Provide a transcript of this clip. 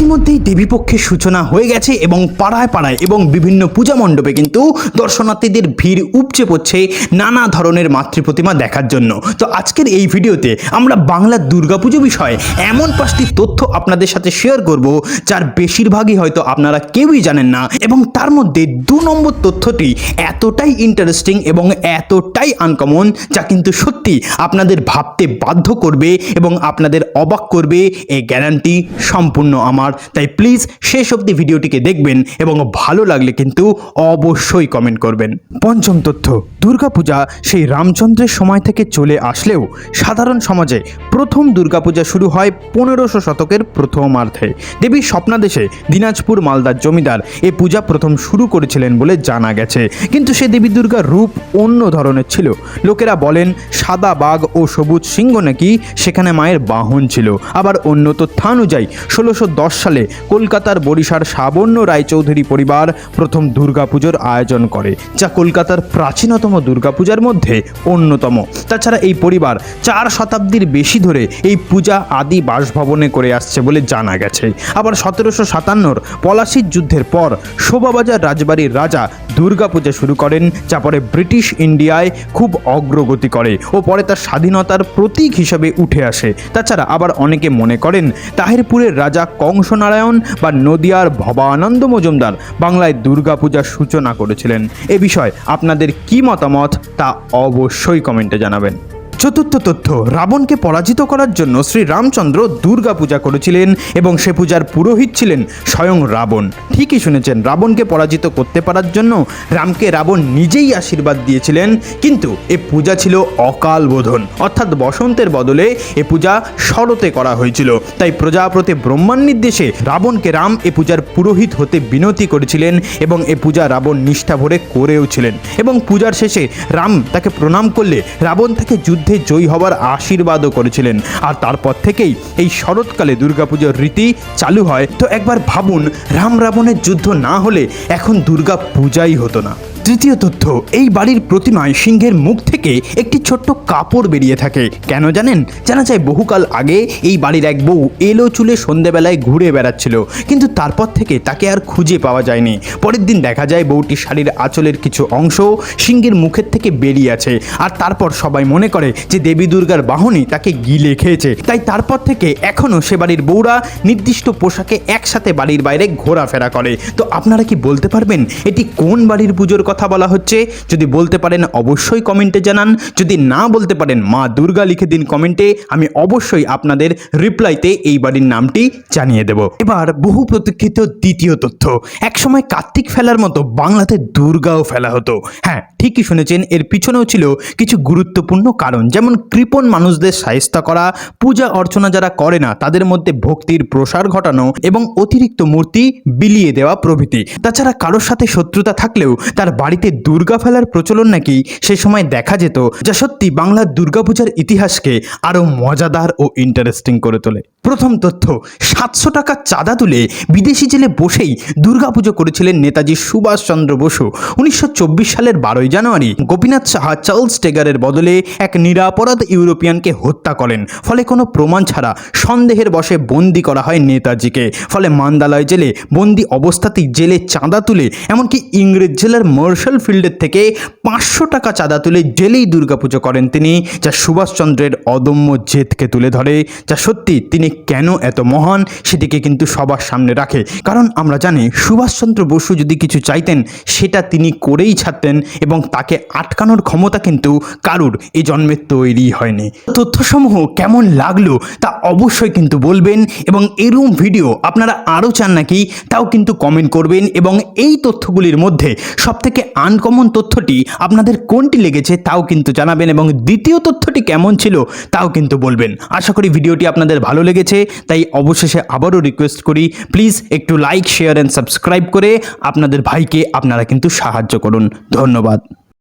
ইতিমধ্যেই দেবীপক্ষের সূচনা হয়ে গেছে এবং পাড়ায় পাড়ায় এবং বিভিন্ন পূজা মণ্ডপে কিন্তু দর্শনার্থীদের ভিড় উপচে পড়ছে নানা ধরনের মাতৃপ্রতিমা দেখার জন্য। তো আজকের এই ভিডিওতে আমরা বাংলার দুর্গাপুজো বিষয়ে এমন পাঁচটি তথ্য আপনাদের সাথে শেয়ার করব, যার বেশিরভাগই হয়তো আপনারা কেউই জানেন না এবং তার মধ্যে দু নম্বর তথ্যটি এতটাই ইন্টারেস্টিং এবং এতটাই আনকমন যা কিন্তু সত্যি আপনাদের ভাবতে বাধ্য করবে এবং আপনাদের অবাক করবে এই গ্যারান্টি সম্পূর্ণ আমার। তাই প্লিজ শেষ অব্দি ভিডিওটিকে দেখবেন এবং ভালো লাগলে কিন্তু অবশ্যই কমেন্ট করবেন। পঞ্চম তথ্য। দুর্গাপূজা সেই রামচন্দ্রের সময় থেকে চলে আসলেও সাধারণ সমাজে প্রথম দুর্গাপূজা শুরু হয় পনেরোশো শতকের প্রথমার্ধে। দেবী স্বপ্নাদেশে দিনাজপুর মালদার জমিদার এ পূজা প্রথম শুরু করেছিলেন বলে জানা গেছে। কিন্তু সে দেবী দুর্গার রূপ অন্য ধরনের ছিল। লোকেরা বলেন, সাদা বাঘ ও সবুজ সিংহ নাকি সেখানে মায়ের বাহন ছিল। আবার অন্য তথ্যানুযায়ী ষোলোশো দশ সালে কলকাতার বরিশার সাবর্ণ রায়চৌধুরী পরিবার প্রথম দুর্গাপুজোর আয়োজন করে, যা কলকাতার প্রাচীনতম দুর্গাপূজার মধ্যে অন্যতম। তাছাড়া এই পরিবার চার শতাব্দীর বেশি ধরে এই পূজা আদি বাসভবনে করে আসছে বলে জানা গেছে। আবার সতেরোশো সাতান্নর পলাশির যুদ্ধের পর শোভাবাজার রাজবাড়ির রাজা দুর্গাপূজা শুরু করেন, যা পরে ব্রিটিশ ইন্ডিয়ায় খুব অগ্রগতি করে ও পরে তার স্বাধীনতার প্রতীক হিসেবে উঠে আসে। তাছাড়া আবার অনেকে মনে করেন তাহিরপুরের রাজা কংসনারায়ণ বা নদিয়ার ভবানন্দ মজুমদার বাংলায় দুর্গাপূজার সূচনা করেছিলেন। এ বিষয়ে আপনাদের কি মতামত তা অবশ্যই কমেন্টে জানাবেন। চতুর্থ তথ্য, রাবণকে পরাজিত করার জন্য শ্রী রামচন্দ্র দুর্গা পূজা করেছিলেন এবং সে পূজার পুরোহিত ছিলেন স্বয়ং রাবণ। ঠিকই শুনেছেন, রাবণকে পরাজিত করতে পারার জন্য রামকে রাবণ নিজেই আশীর্বাদ দিয়েছিলেন, কিন্তু এ পূজা ছিল অকাল বোধন। অর্থাৎ বসন্তের বদলে এ পূজা শরতে করা হয়েছিল। তাই প্রজাপতি ব্রহ্মার নির্দেশে রাবণকে রাম এ পূজার পুরোহিত হতে বিনতি করেছিলেন এবং এ পূজা রাবণ নিষ্ঠা ভরে করেও ছিলেন এবং পূজার শেষে রাম তাকে প্রণাম করলে রাবণ তাকে যুদ্ধে জয়ী হবার আশীর্বাদও করেছিলেন। আর তারপর থেকেই এই শরৎকালে দুর্গাপুজোর রীতি চালু হয়। তো একবার ভাবুন, রাম রাবণের যুদ্ধ না হলে এখন দুর্গা পূজাই হতো না। তৃতীয় তথ্য, এই বাড়ির প্রতিমায় সিংহের মুখ থেকে একটি ছোট্ট কাপড় বেরিয়ে থাকে। কেন জানেন? জানা যায় বহুকাল আগে এই বাড়ির এক বউ এলো চুলে সন্ধেবেলায় ঘুরে বেড়াচ্ছিল, কিন্তু তারপর থেকে তাকে আর খুঁজে পাওয়া যায়নি। পরের দিন দেখা যায় বউটি শাড়ির আঁচলের কিছু অংশ সিংহের মুখের থেকে বেরিয়ে আছে, আর তারপর সবাই মনে করে যে দেবী দুর্গার বাহনই তাকে গিলে খেয়েছে। তাই তারপর থেকে এখনও সে বাড়ির বউরা নির্দিষ্ট পোশাকে একসাথে বাড়ির বাইরে ঘোরাফেরা করে। তো আপনারা কি বলতে পারবেন, এটি কোন বাড়ির পুজোর কথা বলা হচ্ছে। যদি বলতে পারেন, অবশ্যই কমেন্টে জানান। যদি না বলতে পারেন, মা দুর্গা লিখে দিন কমেন্টে। আমি অবশ্যই আপনাদের রিপ্লাইতে এই বাড়ির নামটি জানিয়ে দেব। এবার বহু প্রতীক্ষিত দ্বিতীয় তথ্য। একসময় কার্তিক ফেলার মতো বাংলাতে দুর্গাও ফেলা হতো। হ্যাঁ ঠিকই শুনেছেন, এর পিছনেও ছিল কিছু গুরুত্বপূর্ণ কারণ। যেমন কৃপণ মানুষদের সাহিস্তা করা, পূজা অর্চনা যারা করে না, তাদের মধ্যে ভক্তির প্রসার ঘটানো এবং অতিরিক্ত মূর্তি বিলিয়ে দেওয়া প্রভৃতি। তাছাড়া কারোর সাথে শত্রুতা থাকলেও তার বাড়িতে দুর্গা ফেলার প্রচলন নাকি সে সময় দেখা যেত, যা সত্যি বাংলার দুর্গাপূজার ইতিহাসকে আরও মজাদার ও ইন্টারেস্টিং করে তোলে। প্রথম তথ্য, সাতশো টাকা চাঁদা তুলে বিদেশি জেলে বসেই দুর্গাপুজো করেছিলেন নেতাজি সুভাষচন্দ্র বসু। উনিশশো চব্বিশ সালের বারোই জানুয়ারি গোপীনাথ সাহা চার্লস টেগারের বদলে এক নিরাপরাধ ইউরোপিয়ানকে হত্যা করেন। ফলে কোনো প্রমাণ ছাড়া সন্দেহের বশে বন্দি করা হয় নেতাজিকে। ফলে মান্দালয় জেলে বন্দি অবস্থাতেই জেলে চাঁদা তুলে, এমনকি ইংরেজ জেলার মার্শাল ফিল্ডের থেকে পাঁচশো টাকা চাঁদা তুলে জেলেই দুর্গাপুজো করেন তিনি, যা সুভাষচন্দ্রের অদম্য জেদকে তুলে ধরে, যা সত্যি তিনি কেন এত মহান সেটিকে কিন্তু সবার সামনে রাখে। কারণ আমরা জানি, সুভাষচন্দ্র বসু যদি কিছু চাইতেন, সেটা তিনি করেই ছাড়তেন এবং তাকে আটকানোর ক্ষমতা কিন্তু কারুর এই জন্মে তৈরি হয়নি। তথ্যসমূহ কেমন লাগল তা অবশ্যই কিন্তু বলবেন এবং এরম ভিডিও আপনারা আরও চান নাকি, তাও কিন্তু কমেন্ট করবেন এবং এই তথ্যগুলির মধ্যে সবথেকে আনকমন তথ্যটি আপনাদের কোনটি লেগেছে তাও কিন্তু জানাবেন এবং দ্বিতীয় তথ্যটি কেমন ছিল তাও কিন্তু বলবেন। আশা করি ভিডিওটি আপনাদের ভালো লেগেছে, তাই অবশেষে আবারও রিকোয়েস্ট করি প্লিজ একটু লাইক শেয়ার অ্যান্ড সাবস্ক্রাইব করে আপনাদের ভাইকে আপনারা কিন্তু সাহায্য করুন। ধন্যবাদ।